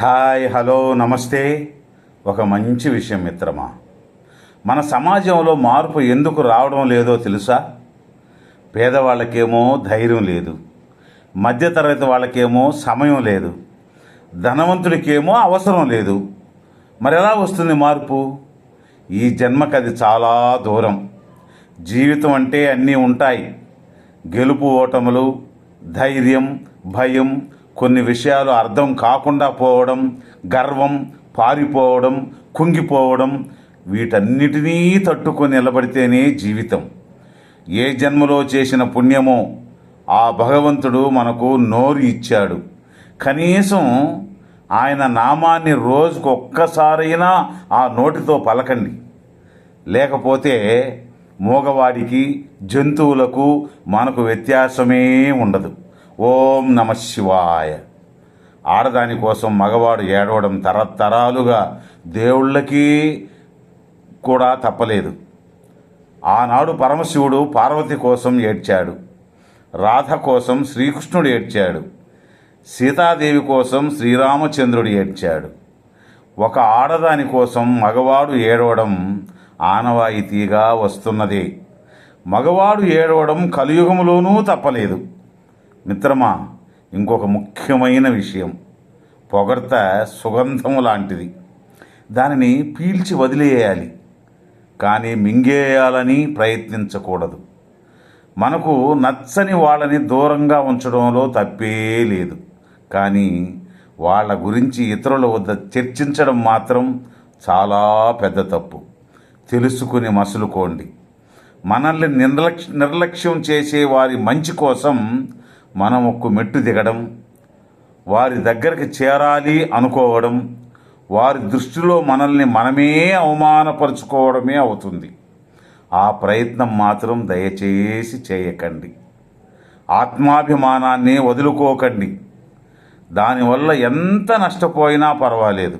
Hi hello నమస్తే. ఒక మంచి విషయం మిత్రమా. మన సమాజంలో మార్పు ఎందుకు రావడం లేదో తెలుసా? పేదవాళ్ళకేమో ధైర్యం లేదు. మధ్యతరగతి వాళ్ళకేమో సమయం లేదు. ధనవంతుడికేమో అవసరం లేదు. మరి ఎలా వస్తుంది మార్పు? ఈ జన్మకి అది చాలా దూరం. జీవితం అంటే అన్నీ ఉంటాయి. గెలుపు ఓటములు ధైర్యం భయం కొన్ని విషయాలు అర్థం కాకుండా పోవడం గర్వం పారిపోవడం కుంగిపోవడం వీటన్నిటినీ తట్టుకొని నిలబడితేనే జీవితం. ఏ జన్మలో చేసిన పుణ్యమో ఆ భగవంతుడు మనకు నోరు ఇచ్చాడు. కనీసం ఆయన నామాన్ని రోజుకు ఒక్కసారైనా ఆ నోటితో పలకండి. లేకపోతే మూగవాడికి జంతువులకు మనకు వ్యత్యాసమే ఉండదు. ఓం నమ శివాయ. ఆడదాని కోసం మగవాడు ఏడవడం తరతరాలుగా దేవుళ్ళకి కూడా తప్పలేదు. ఆనాడు పరమశివుడు పార్వతి కోసం ఏడ్చాడు. రాధ కోసం శ్రీకృష్ణుడు ఏడ్చాడు. సీతాదేవి కోసం శ్రీరామచంద్రుడు ఏడ్చాడు. ఒక ఆడదాని కోసం మగవాడు ఏడవడం ఆనవాయితీగా వస్తున్నదే. మగవాడు ఏడవడం కలియుగములోనూ తప్పలేదు. మిత్రమా ఇంకొక ముఖ్యమైన విషయం. పొగడ్త సుగంధము లాంటిది. దానిని పీల్చి వదిలేయాలి. కానీ మింగేయాలని ప్రయత్నించకూడదు. మనకు నచ్చని వాళ్ళని దూరంగా ఉంచడంలో తప్పే లేదు. కానీ వాళ్ళ గురించి ఇతరుల వద్ద చర్చించడం మాత్రం చాలా పెద్ద తప్పు. తెలుసుకుని మసులుకోండి. మనల్ని నిర్లక్ష నిర్లక్ష్యం చేసే వారి మంచి కోసం మనం ఒక్క మెట్టు దిగడం వారి దగ్గరికి చేరాలి అనుకోవడం వారి దృష్టిలో మనల్ని మనమే అవమానపరుచుకోవడమే అవుతుంది. ఆ ప్రయత్నం మాత్రం దయచేసి చేయకండి. ఆత్మాభిమానాన్ని వదులుకోకండి. దానివల్ల ఎంత నష్టపోయినా పర్వాలేదు.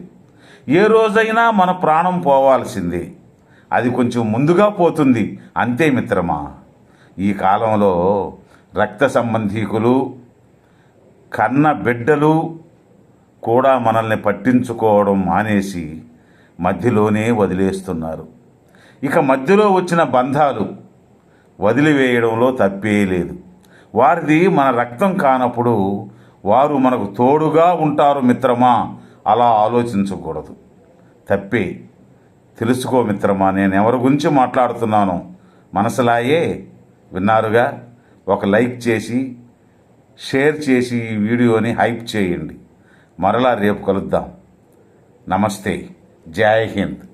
ఏ రోజైనా మన ప్రాణం పోవాల్సిందే. అది కొంచెం ముందుగా పోతుంది. అంతే మిత్రమా? ఈ కాలంలో రక్త సంబంధీకులు కన్న బిడ్డలు కూడా మనల్ని పట్టించుకోవడం మానేసి మధ్యలోనే వదిలేస్తున్నారు. ఇక మధ్యలో వచ్చిన బంధాలు వదిలివేయడంలో తప్పే లేదు. వారిది మన రక్తం కానప్పుడు వారు మనకు తోడుగా ఉంటారు మిత్రమా? అలా ఆలోచించకూడదు. తప్పే. తెలుసుకో మిత్రమా నేను ఎవరి గురించి మాట్లాడుతున్నాను? మనసులాయే? విన్నారుగా? ఒక లైక్ చేసి షేర్ చేసి ఈ వీడియోని హైప్ చేయండి. మరలా రేపు కలుద్దాం. నమస్తే. జై హింద్.